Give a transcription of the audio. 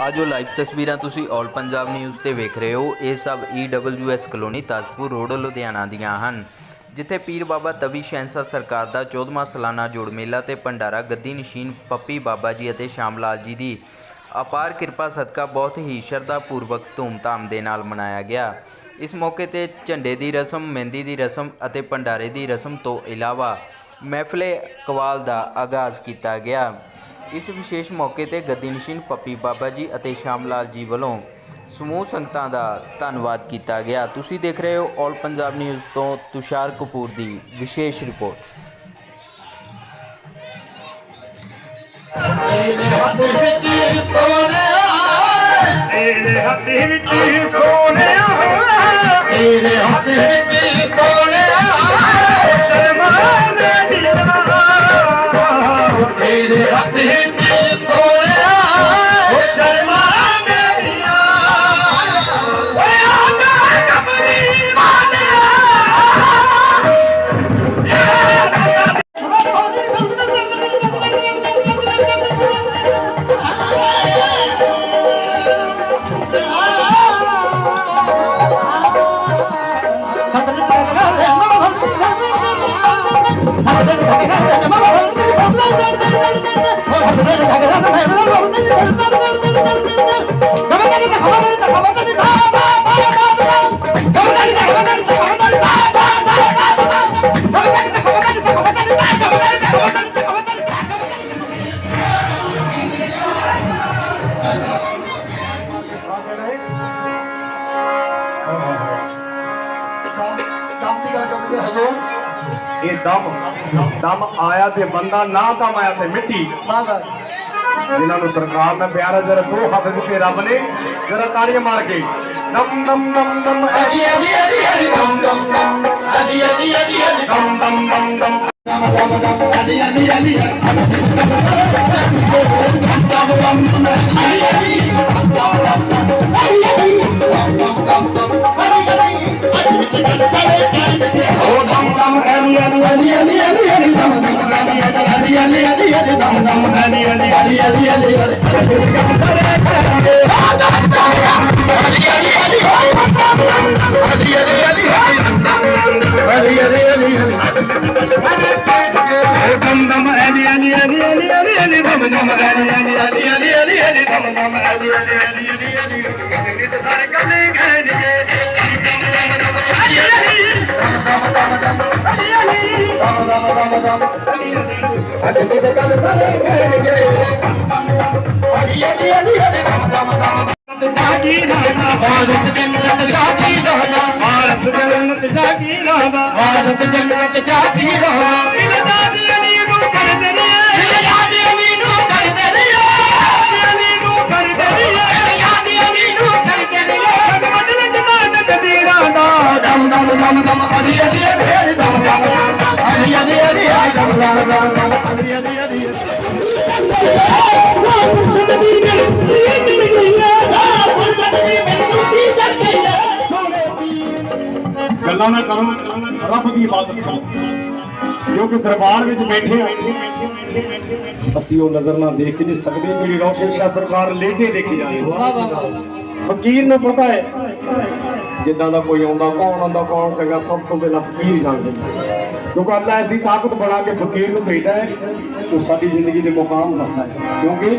ਆਜੋ ਲਾਈਵ ਤਸਵੀਰਾਂ ਤੁਸੀਂ ਆਲ ਪੰਜਾਬ ਨਿਊਜ਼ ਤੇ ਵੇਖ ਰਹੇ ਹੋ। ਇਹ ਸਭ EWS colony Tajpur road, Ludhiana ਦੀਆਂ ਹਨ, ਜਿੱਥੇ ਪੀਰ ਬਾਬਾ ਤਵੀ ਸ਼ਹਿਨਸ਼ਾਹ ਸਰਕਾਰ ਦਾ 14ਵਾਂ ਸਾਲਾਨਾ ਜੋੜ ਮੇਲਾ ਤੇ ਭੰਡਾਰਾ ਗੱਦੀ ਨਸ਼ੀਨ ਪੱਪੀ ਬਾਬਾ ਜੀ ਅਤੇ ਸ਼ਾਮ ਲਾਲ ਜੀ ਦੀ ਅਪਾਰ ਕਿਰਪਾ ਸਦਕਾ ਬਹੁਤ ਹੀ ਸ਼ਰਧਾ ਪੂਰਵਕ ਧੂਮਧਾਮ ਦੇ ਨਾਲ ਮਨਾਇਆ ਗਿਆ। ਇਸ ਮੌਕੇ ਤੇ ਝੰਡੇ ਦੀ ਰਸਮ, ਮਹਿੰਦੀ ਦੀ ਰਸਮ ਅਤੇ ਭੰਡਾਰੇ ਦੀ ਰਸਮ ਤੋਂ ਇਲਾਵਾ ਮਹਿਫਲੇ ਕਵਾਲ ਦਾ ਆਗਾਜ਼ ਕੀਤਾ ਗਿਆ। ਇਸ ਵਿਸ਼ੇਸ਼ ਮੌਕੇ ਤੇ ਗੱਦੀ ਨਸ਼ੀਨ ਪੱਪੀ ਬਾਬਾ ਜੀ ਅਤੇ ਸ਼ਾਮ ਲਾਲ ਜੀ ਵੱਲੋਂ ਸਮੂਹ ਸੰਗਤਾਂ ਦਾ ਧੰਨਵਾਦ ਕੀਤਾ ਗਿਆ। ਤੁਸੀਂ ਦੇਖ ਰਹੇ ਹੋ ਆਲ ਪੰਜਾਬ ਨਿਊਜ਼ ਤੋਂ ਤੁਸ਼ਾਰ ਕਪੂਰ ਦੀ ਵਿਸ਼ੇਸ਼ ਰਿਪੋਰਟ। ਤੇਰੇ ਹੱਥ ਵਿੱਚ ਸੋਨਿਆ ਤੇਰੇ ਹੱਥ ਵਿੱਚ ਸੋਨਿਆ ਦਮ ਦਮ ਇਹ ਦਮ ਦਮ ਆਇਆ ਤੇ ਬੰਦਾ ਨਾ ਦਮ ਆਇਆ ਤੇ ਮਿੱਟੀ ਜਿਨ੍ਹਾਂ ਨੂੰ ਸਰਕਾਰ ਨੇ ਪਿਆਰਾ ਜਰਾ ਦੋ ਹੱਥ ਦਿੱਤੇ ਰੱਬ ਨੇ ਜਰਾ ਤਾੜੀਆਂ ਮਾਰ ਕੇ ਦਮ ਦਮ ਦਮ ਦਮ ਅਲੀ ਅਲੀ ਅਲੀ ਅਲੀ ਦਮ ਦਮ ਦਮ ਅਲੀ ਅਲੀ ਅਲੀ ਅਲੀ ਦਮ ਦਮ ਦਮ ਦਮ ਅਲੀ ਅਲੀ ਅਲੀ ਓ ਅਲੀ ਅਲੀ ਅਲੀ ਅਲੀ ਦਮ ਦਮ ਅਲੀ ਅਲੀ ਅਲੀ ਅਲੀ ਅਲੀ ਦਮ ਦਮ ਅਲੀ ਅਲੀ ਅਲੀ ਅਲੀ ਅਲੀ ਅਲੀ ਦਮ ਦਮ ਅਲੀ ਅਲੀ ਅਲੀ ਅਲੀ ਅਲੀ ਅਲੀ ਦਮ ਦਮ ਅਲੀ ਅਲੀ ਅਲੀ ਅਲੀ ਅਲੀ ਅਲੀ ਦਮ ਦਮ ਅਲੀ ਅਲੀ ਅਲੀ ਅਲੀ ਅਲੀ ਸਾਰੇ ਕੰਨੇ ਦਮ ਦਮ ਦਮ ਦਮ ਅਲੀ ਅਲੀ ਅਜੇ ਤੇ ਕੰਨ ਸਾਰੇ ਗਹਿਣਗੇ ਦਮ ਦਮ ਦਮ ਅਲੀ ਅਲੀ ਅਲੀ ਅਲੀ ਦਮ ਦਮ ਦਮ ਤੇ ਜਾਗੀ ਨਾਦਾ ਵਾਰਸ ਜੰਨਤ ਜਾਤੀ ਰਹਨਾ ਮਾਰਸ ਜਨਤ ਜਾਗੀ ਨਾਦਾ ਵਾਰਸ ਜੰਨਤ ਜਾਤੀ ਰਹਨਾ ਇਹ ਦਾਦੀ ਅਲੀ ਨੂੰ ਕਰ ਦੇਣੀ ਇਹ ਯਾਦ ਅਲੀ ਨੂੰ। ਕਰ ਦੇ ਰਿਆ ਅਲੀ ਨੂੰ ਕਰ ਦੇਣੀ ਇਹ ਯਾਦ ਅਲੀ ਨੂੰ ਕਰ ਦੇ ਰਿਆ ਬਦਲ ਜਮਾਨ ਕਦੀਰਾ ਦਾ ਦਮ ਦਮ ਦਮ ਦਮ ਅਲੀ ਅਲੀ ਗੱਲਾਂ ਨਾ ਕਰੋ, ਰੱਬ ਦੀ ਇਬਾਦਤ ਕਰੋ। ਕਿਉਂਕਿ ਦਰਬਾਰ ਵਿੱਚ ਬੈਠੇ ਆ, ਅਸੀਂ ਉਹ ਨਜ਼ਰ ਨਾਲ ਦੇਖ ਨਹੀਂ ਸਕਦੇ ਜਿਹੜੀ ਰੌਸ਼ਨ ਸ਼ਾਹ ਸਰਕਾਰ ਲੇਟੇ ਦੇਖੀ ਜਾ ਰਹੀ ਹੈ ਫਕੀਰ ਨੂੰ ਪਤਾ ਹੈ, ਜਿੱਦਾਂ ਦਾ ਕੋਈ ਆਉਂਦਾ, ਕੌਣ ਆਉਂਦਾ, ਕੌਣ ਚੰਗਾ, ਸਭ ਤੋਂ ਪਹਿਲਾਂ ਫਕੀਰ ਜਾਣਦੇ ਕਿਉਂਕਿ ਅੱਲਾ ਐਸੀ ਤਾਕਤ ਬਣਾ ਕੇ ਫਕੀਰ ਨੂੰ ਭੇਜਦਾ ਹੈ ਕਿ ਸਾਡੀ ਜ਼ਿੰਦਗੀ ਦੇ ਮੁਕਾਮ ਦੱਸਦਾ ਹੈ। ਕਿਉਂਕਿ